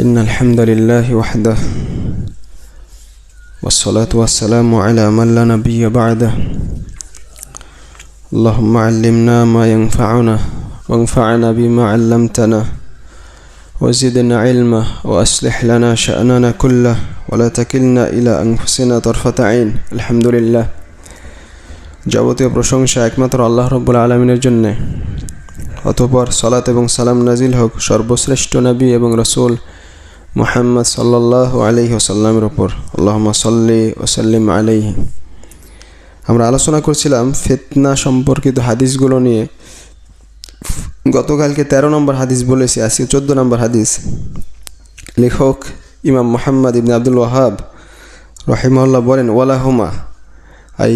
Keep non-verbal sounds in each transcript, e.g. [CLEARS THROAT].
إن الحمد لله وحده والصلاة والسلام على من لا نبي بعده اللهم علمنا ما ينفعنا وانفعنا بما علمتنا وزدنا علما وأصلح لنا شأننا كله ولا تكلنا إلى أنفسنا طرفة عين الحمد لله যাবতীয় প্রশংসা একমাত্র আল্লাহ রব্বুল আলমিনের জন্যে অতপর সলাত এবং সালাম নাজিল হোক সর্বশ্রেষ্ঠ নবী এবং রসুল মোহাম্মদ সাল্লাহ আলহি ওসাল্লামের ওপর আল্লাহমা সাল্লি ওসাল্লিম আলহি আমরা আলোচনা করছিলাম ফেতনা সম্পর্কিত হাদিসগুলো নিয়ে। গতকালকে ১৩ নম্বর হাদিস বলেছি, আজকে ১৪ নম্বর হাদিস। লেখক ইমাম মোহাম্মদ ইবনে আব্দুল ওয়াহাব রহিমহল্লা বলেন, ওয়ালাহুমা আই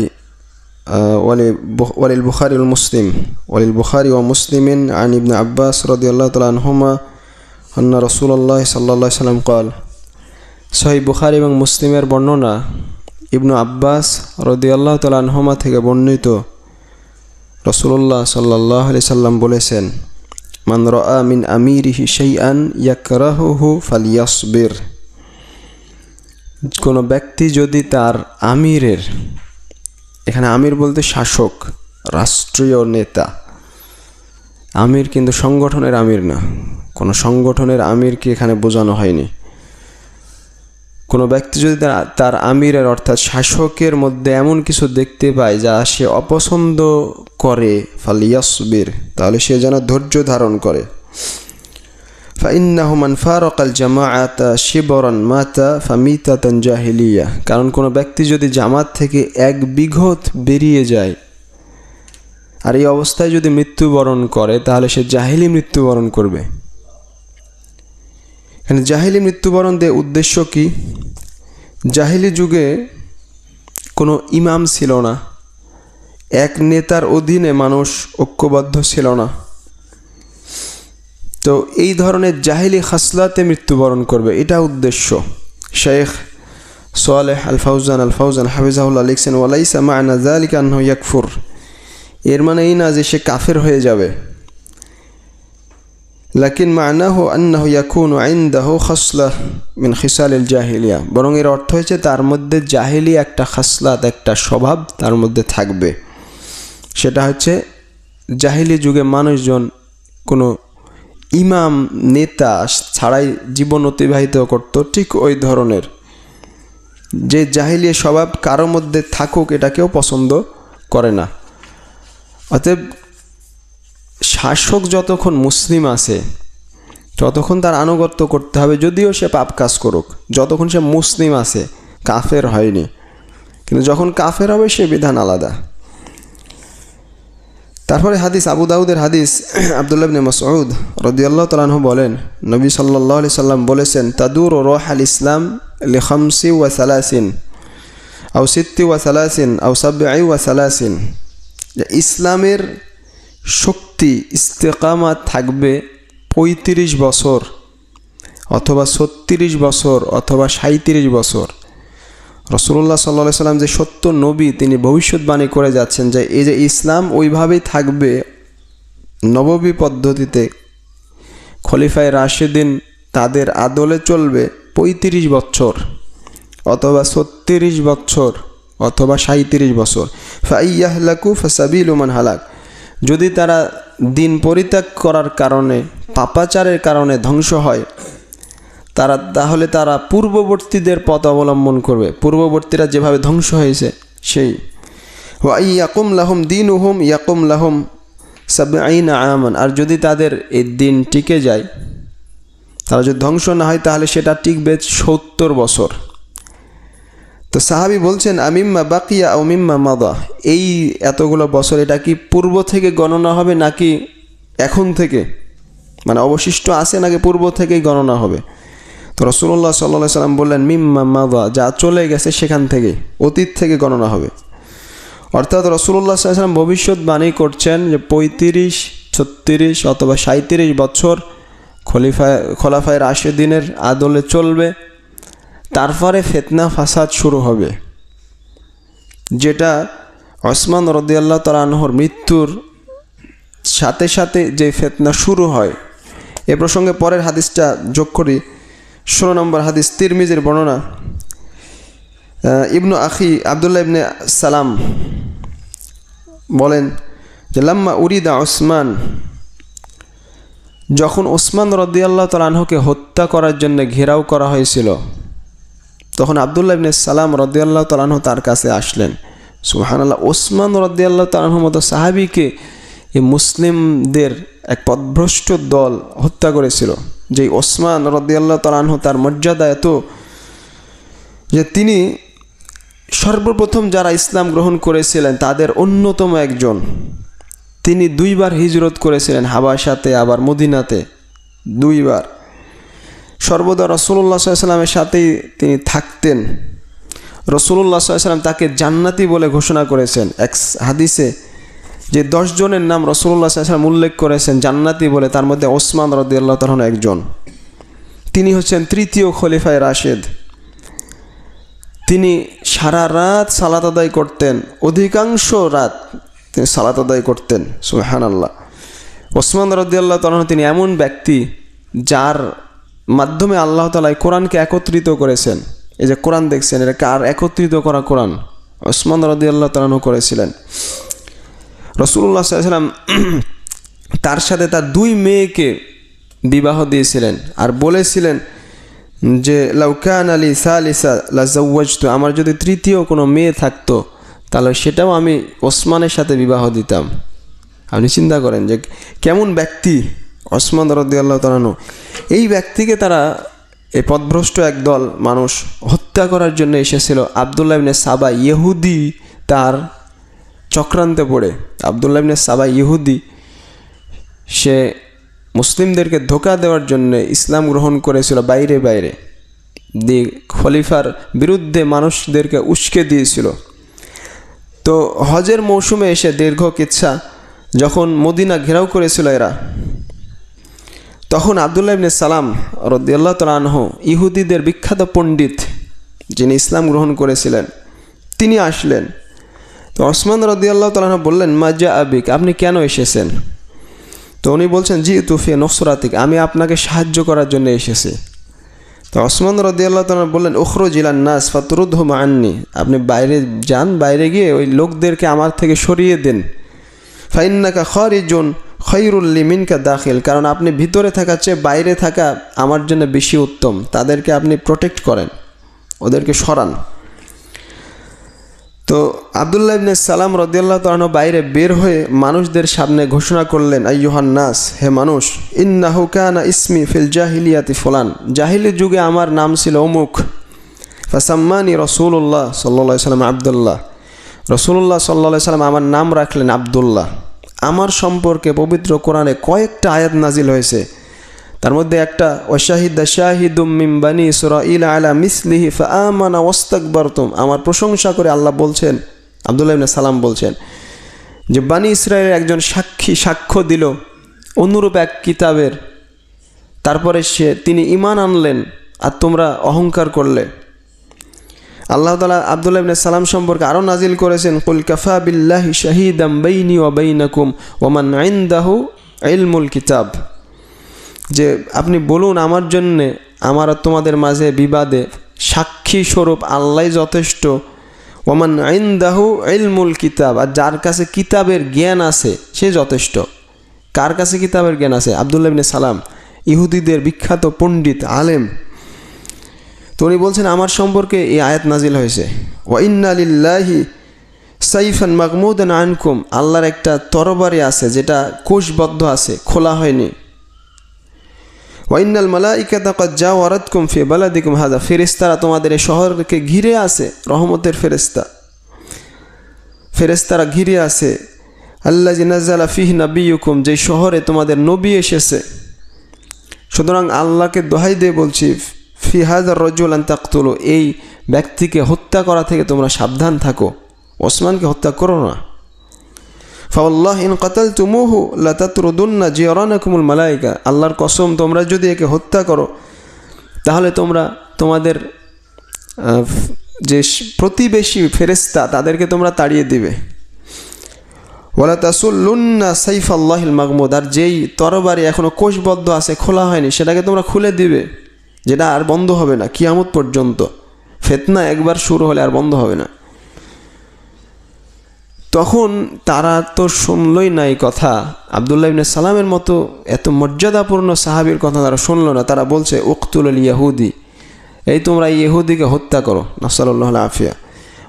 ওয়ালিল বুখারি মুসলিম। ওয়ালিল বুখারি ও মুসলিমিন আন ইবনা আব্বাস রদিয়াল্লাহ তালা আনহুমা আন্না রসুল্লাহ সাল্লা সাল্লাম কল সহি বুখার এবং মুসলিমের বর্ণনা ইবনু আব্বাস রদিয়াল্লাহ তালহমা থেকে বর্ণিত। রসুল্লাহ সাল্লাহ আলি সাল্লাম বলেছেন, মান রিন আমির হি সেই আন ইয়াকরাহু ফালিয়াসবির। কোনো ব্যক্তি যদি তার আমিরের, এখানে আমির বলতে শাসক, রাষ্ট্রীয় নেতা, আমির কিন্তু সংগঠনের আমির না। কোনো সংগঠনের আমিরকে এখানে বোঝানো হয়নি। কোনো ব্যক্তি যদি তার আমিরের অর্থাৎ শাসকের মধ্যে এমন কিছু দেখতে পায় যা সে অপছন্দ করে, ফালিয়াসবির, তাহলে সে যেন ধৈর্য ধারণ করে। ফাইন্নাহু মান ফারাকাল জামাআতা শিবরান মাতা ফামিতাতান জাহিলিয়া, কারণ কোনো ব্যক্তি যদি জামাত থেকে এক বিঘত বেরিয়ে যায় আর এই অবস্থায় যদি মৃত্যুবরণ করে, তাহলে সে জাহিলি মৃত্যুবরণ করবে। এখানে জাহিলি মৃত্যুবরণ দিয়ে উদ্দেশ্য কি জাহিলি যুগে কোনো ইমাম ছিল না এক নেতার অধীনে মানুষ ঐক্যবদ্ধ ছিল না তো এই ধরনের জাহিলি খাসলাতে মৃত্যুবরণ করবে এটা উদ্দেশ্য Sheikh Saleh al Fawzan al Fawzan হাফিজাহুল্লাহ লিখছেন ওয়ালাইসা মায়না জালিক আনহ ইয়াকফুর এর মানে এই না যে সে কাফের হয়ে যাবে লাকিন মানাহ আন্নাহ ইয়াকুন আইন্দাহ খাসলা মিন খিসালিল জাহিলিয়া। বরং এর অর্থ হয়েছে, তার মধ্যে জাহিলি একটা খাসলাত, একটা স্বভাব তার মধ্যে থাকবে। সেটা হচ্ছে, জাহিলি যুগে মানুষজন কোনো ইমাম, নেতা ছাড়াই জীবন অতিবাহিত করত, ঠিক ওই ধরনের। যে জাহিলিয়া স্বভাব কারও মধ্যে থাকুক এটা কেউ পছন্দ করে না। অতএব শাসক যতক্ষণ মুসলিম আছে, ততক্ষণ তার আনুগত্য করতে হবে, যদিও সে পাপ কাজ করুক। যতক্ষণ সে মুসলিম আছে, কাফের হয়নি। কিন্তু যখন কাফের হবে, সে বিধান আলাদা। তারপরে হাদিস, আবু দাউদের হাদিস, [CLEARS THROAT] আবদুল্লাহ বিন মসউদ রদিয়াল্লাহ তালাহ বলেন, নবী সাল্লাহ আলি সাল্লাম বলেছেন, তাদুর ও রোহ আল ইসলাম লিখমসি ওয়া সালাসিন আউ সিত্তি ওয়া সালাসিন আউ সাব্বাই ওয়া সালাসিন। ইসলামের শক্তি ইস্তেকামা থাকবে পঁয়ত্রিশ বছর অথবা ছত্রিশ বছর অথবা সাঁত্রিশ বছর। রসুল্লাহ সাল্লা সাল্লাম যে সত্য নবী, তিনি ভবিষ্যৎবাণী করে যাচ্ছেন যে এই যে ইসলাম ওইভাবেই থাকবে নববী পদ্ধতিতে। খলিফায় রাশেদিন তাদের আদলে চলবে পঁয়ত্রিশ বছর অথবা ছত্রিশ বছর অথবা সাঁত্রিশ বছর। ফাইয়াহলাকু ফাসাবিল উমান হালাক। যদি তারা দিন পরিত্যাগ করার কারণে, পাপাচারের কারণে ধ্বংস হয়, তারা, তাহলে তারা পূর্ববর্তীদের পথ অবলম্বন করবে। পূর্ববর্তীরা যেভাবে ধ্বংস হয়েছে, সেই। ওয়াই ইয়াকুম লাহম দিন উহুম ইয়াকুম লাহম সাব আইন আমান। আর যদি তাদের এই দিন টিকে যায়, তারা যদি ধ্বংস না হয়, তাহলে সেটা টিকবে সত্তর বছর। তো সাহাবি বলছেন, আমিম্মা বাকিয়া ও মিম্মা মাদা। এই এতগুলো বছর এটা কি পূর্ব থেকে গণনা হবে নাকি এখন থেকে? মানে অবশিষ্ট আছে নাকি পূর্ব থেকেই গণনা হবে? তো রসুল্লাহ সাল্লা সাল্লাম বললেন, মিম্মা মাদা, যা চলে গেছে সেখান থেকে, অতীত থেকে গণনা হবে। অর্থাৎ রসুল্লাহ সাল্লাম ভবিষ্যৎবাণী করছেন যে পঁয়ত্রিশ, ছত্রিশ অথবা সাঁত্রিশ বছর খলিফায়, খোলাফায় রাশেদিনের আদলে চলবে। তারপরে ফেতনা ফাসাদ শুরু হবে। যেটা ওসমান রদিয়াল্লাহ তালাহর মৃত্যুর সাথে সাথে যে ফেতনা শুরু হয়, এ প্রসঙ্গে পরের হাদিসটা যোগ করি। ষোলো নম্বর হাদিস তিরমিজের বর্ণনা ইবনু আখি আবদুল্লাহ ইবনে সালাম বলেন যে, লাম্মা উরিদা ওসমান। যখন ওসমান রদিয়াল্লাহ তালাহকে হত্যা করার জন্য ঘেরাও করা হয়েছিল তখন আবদুল্লাহ ইবনে সালাম রদিয়াল্লাহ তালাহ তার কাছে আসলেন। সুহানাল্লাহ ওসমান রদিয়াল্লাহ তালাহর মতো সাহাবিকে এই মুসলিমদের এক পদভ্রষ্ট দল হত্যা করেছিল। যেই ওসমান রদিয়াল্লাহ তালাহ তার মর্যাদা এত যে তিনি সর্বপ্রথম যারা ইসলাম গ্রহণ করেছিলেন তাদের অন্যতম একজন। তিনি দুইবার হিজরত করেছিলেন হাবাসাতে আবার মদিনাতে। দুইবার। সর্বদা রসুল্লাহ সাল্লামের সাথেই তিনি থাকতেন। রসুল্লাহ সাল্লাম তাকে জান্নাতি বলে ঘোষণা করেছেন। এক হাদিসে যে দশ জনের নাম রসুল্লাহ সাল্লাম উল্লেখ করেছেন, জান্নাতি বলে, তার মধ্যে ওসমান রদিয়াল্লাহ তখন একজন। তিনি হচ্ছেন তৃতীয় খলিফায় রাশেদ। তিনি সারা রাত সালাত আদায় করতেন, অধিকাংশ রাত তিনি সালাত আদায় করতেন সুহান আল্লাহ ওসমান রদিয়াল্লাহ তখন তিনি এমন ব্যক্তি যার মাধ্যমে আল্লাহ তালা এই কোরআনকে একত্রিত করেছেন। এই যে কোরআন দেখছেন এটা কার একত্রিত করা কোরআন। ওসমান রদি আল্লাহ তালানু করেছিলেন। রসুল্লাহ সাল্লাম তার সাথে তার দুই মেয়েকে বিবাহ দিয়েছিলেন আর বলেছিলেন যে লাউকান আলী সালিসা লাজাউজতু আমার যদি তৃতীয় কোনো মেয়ে থাকতো, তাহলে সেটাও আমি ওসমানের সাথে বিবাহ দিতাম। আপনি চিন্তা করেন যে কেমন ব্যক্তি ওসমান রদিয়াল্লাহ তালানু এই ব্যক্তিকে তারা এই পদভ্রষ্ট একদল মানুষ হত্যা করার জন্য এসেছিল। আবদুল্লাহ ইবনে সাবা ইহুদি তার চক্রান্তে পড়ে। আবদুল্লাহ ইবনে সাবা ইহুদি, সে মুসলিমদেরকে ধোকা দেওয়ার জন্য ইসলাম গ্রহণ করেছিল বাইরে বাইরে। দিয়ে খলিফার বিরুদ্ধে মানুষদেরকে উস্কে দিয়েছিল। তো হজের মৌসুমে এসে দীর্ঘ কিচ্ছা যখন মদিনা ঘেরাও করেছিল এরা তখন আবদুল্লাহ ইবনে সালাম রদিয়াল্লাহ তালাহ ইহুদিদের বিখ্যাত পণ্ডিত যিনি ইসলাম গ্রহণ করেছিলেন, তিনি আসলেন। তো ওসমান রদিয়াল্লাহ তালাহ বললেন মাজা আবিক, আপনি কেন এসেছেন? তো উনি বলছেন, জি তুফিয়া নসরাতিক, আমি আপনাকে সাহায্য করার জন্য এসেছি। তো ওসমান রদিয়াল্লাহ তালা বললেন উখরো জিলান নাস ফাতরুদ্ধ আননি আপনি বাইরে যান, বাইরে গিয়ে ওই লোকদেরকে আমার থেকে সরিয়ে দেন। ফাইন্নাকা খরিজুন খৈরুল্লি মিনকা দাখিল, কারণ আপনি ভিতরে থাকার চেয়ে বাইরে থাকা আমার জন্য বেশি উত্তম। তাদেরকে আপনি প্রোটেক্ট করেন, ওদেরকে সরান। তো আবদুল্লাহ ইবনে সালাম রদিয়াল্লাহ তালন বাইরে বের হয়ে মানুষদের সামনে ঘোষণা করলেন, আইয়ুহান নাস, হে মানুষ, ইন্নাহু কানা ইসমি ফিল জাহিলিয়াতি ফুলান। জাহিলি যুগে আমার নাম ছিল অমুক। ফাসাম্মানি রসুল্লাহ সাল্লা সাল্লাম আবদুল্লাহ। রসুল্লাহ সাল্লা সাল্লাম আমার নাম রাখলেন আবদুল্লাহ। আমার সম্পর্কে পবিত্র কোরআনে কয়েকটা আয়াত নাজিল হয়েছে। তার মধ্যে একটা, ওয়াশাহিদা শাহিদুম মিম বানি ইসরাইল আলা মিসলিহি ফাআমানা ওয়াস্তাকবারতুম। আমার প্রশংসা করে আল্লাহ বলছেন, আব্দুল্লাহ সালাম বলছেন যে, বানি ইসরায়েলের একজন সাক্ষী সাক্ষ্য দিল অনুরূপ এক কিতাবের। তারপরে সে, তিনি ইমান আনলেন আর তোমরা অহংকার করলে। আল্লাহ তালা আবদুল্লাহ ইবনে সালাম সম্পর্কে আরও নাজিল করেছেন, কুল কাফা বিল্লাহি শাহিদাম বাইনি ওয়া বাইনাকুম ওমান ইনদাহু ইলমুল কিতাব। যে আপনি বলুন, আমার জন্যে, আমার তোমাদের মাঝে বিবাদে সাক্ষী স্বরূপ আল্লাহ যথেষ্ট। ওমান আইন আইন্দাহু ইলমুল কিতাব। আর যার কাছে কিতাবের জ্ঞান আছে, সে যথেষ্ট। কার কাছে কিতাবের জ্ঞান আছে? আবদুল্লাহ ইবনে সালাম, ইহুদিদের বিখ্যাত পণ্ডিত, আলেম। তো উনি বলছেন, আমার সম্পর্কে এই আয়াত নাজিল হয়েছে। ওয়াইন্নালিল্লাহি সাইফান মাকমুদান আনকুম। আল্লাহর একটা তরবারি আছে, যেটা কোষবদ্ধ আছে, খোলা হয়নি। ওয়াইনাল যা ওয়ারাতকুম ফি বালাদিকুম হাদা। ফেরেস্তারা তোমাদের এই শহরকে ঘিরে আছে, রহমতের ফেরেস্তা ফেরেস্তারা ঘিরে আছে আল্লাহ জিনাজালা ফিহ নাবিউকুম যে শহরে তোমাদের নবী এসেছে। সুতরাং আল্লাহকে দোহাই দিয়ে বলছি ফি হাজার রজুল তাকতুলো, এই ব্যক্তিকে হত্যা করা থেকে তোমরা সাবধান থাকো। ওসমানকে হত্যা করো না। ফাউল্লাহ ইন কাতাল তুমুহু লাতাতরুদুন্না জিয়রানাকুমুল মালাইকা, আল্লাহর কসম, তোমরা যদি একে হত্যা করো, তাহলে তোমরা তোমাদের যে প্রতিবেশী ফেরেস্তা তাদেরকে তোমরা তাড়িয়ে দিবে। ওলা তাসুল্লুন্না সাইফ আল্লাহিল মাহমুদ আর যেই তরবারি এখনও কোষবদ্ধ আছে, খোলা হয়নি, সেটাকে তোমরা খুলে দিবে। যেটা আর বন্ধ হবে না, কিয়ামত পর্যন্ত। ফেতনা একবার শুরু হলে আর বন্ধ হবে না। তখন তারা তো শুনলই না এই কথা। আবদুল্লাহ ইবনে সালামের মতো এত মর্যাদাপূর্ণ সাহাবির কথা তারা শুনলো না। তারা বলছে, উকতুল ইয়াহুদি। এই তোমরা ইহুদিকে হত্যা করো নাসাল্লাহ আফিয়া।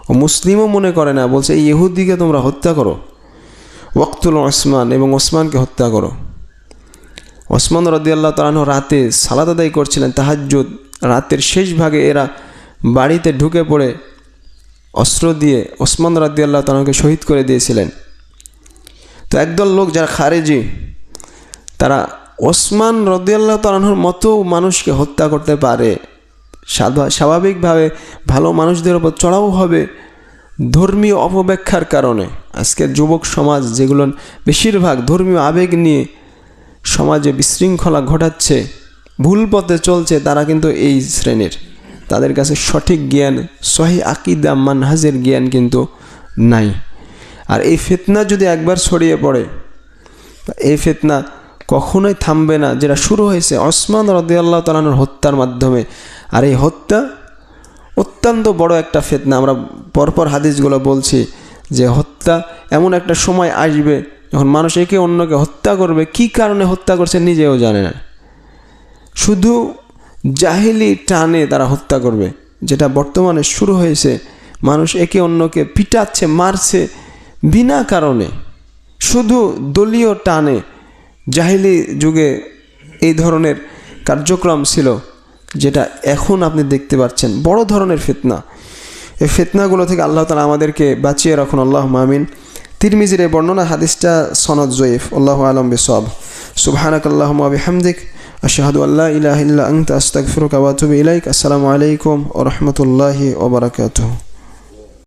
ও মুসলিমও মনে করে না, বলছে ইহুদিকে তোমরা হত্যা করো। ওয়াক্তুল ওসমান এবং ওসমানকে হত্যা করো। ওসমান রদিয়াল্লাহ তালাহ রাতে সালাদ আদায় করছিলেন, তাহাজ্জুদ। রাতের শেষ ভাগে এরা বাড়িতে ঢুকে পড়ে অস্ত্র দিয়ে ওসমান রাদিয়াল্লাহ তালাকে শহীদ করে দিয়েছিলেন। তো একদল লোক যারা খারেজি, তারা ওসমান রদিয়াল্লাহ তালাহর মতো মানুষকে হত্যা করতে পারে। স্বাভা- স্বাভাবিকভাবে ভালো মানুষদের ওপর চড়াও হবে ধর্মীয় অপব্যাখ্যার কারণে। আজকের যুবক সমাজ যেগুলো বেশিরভাগ ধর্মীয় আবেগ নিয়ে সমাজে বিশৃঙ্খলা ঘটাচ্ছে, ভুল পথে চলছে তারা কিন্তু এই শ্রেণির। তাদের কাছে সঠিক জ্ঞান, সহি আকিদা মানহাজের জ্ঞান কিন্তু নাই। আর এই ফেতনা যদি একবার ছড়িয়ে পড়ে এই ফেতনা কখনোই থামবে না। যেটা শুরু হয়েছে ওসমান রদিয়াল্লাহ তালানোর হত্যার মাধ্যমে। আর এই হত্যা অত্যন্ত বড় একটা ফেতনা। আমরা পরপর হাদিসগুলো বলছি যে হত্যা এমন একটা সময় আসবে যখন মানুষ একে অন্যকে হত্যা করবে, কি কারণে হত্যা করছে নিজেও জানে না। শুধু জাহিলি টানে তারা হত্যা করবে, যেটা বর্তমানে শুরু হয়েছে। মানুষ একে অন্যকে পিটাচ্ছে, মারছে বিনা কারণে। শুধু দলীয় টানে। জাহিলি যুগে এই ধরনের কার্যক্রম ছিল, যেটা এখন আপনি দেখতে পাচ্ছেন। বড় ধরনের ফেতনা। এই ফেতনাগুলো থেকে আল্লাহ তালা আমাদেরকে বাঁচিয়ে রাখুন আল্লাহ মামিন তিরমিজির এই বর্ণনা হাদিসটা সনদ জয়ীফ, আল্লাহ আলম বিসব সুবহানাক আল্লাহ বিহামদিক, আশাহাদু আল্লাহ ইলাহ ইল্লা আংতা আস্তাগফিরুকা ওয়া আতুবু ইলাইক। আসসালামু আলাইকুম ও রহমতুল্লাহি ওয়া বারাকাতুহু।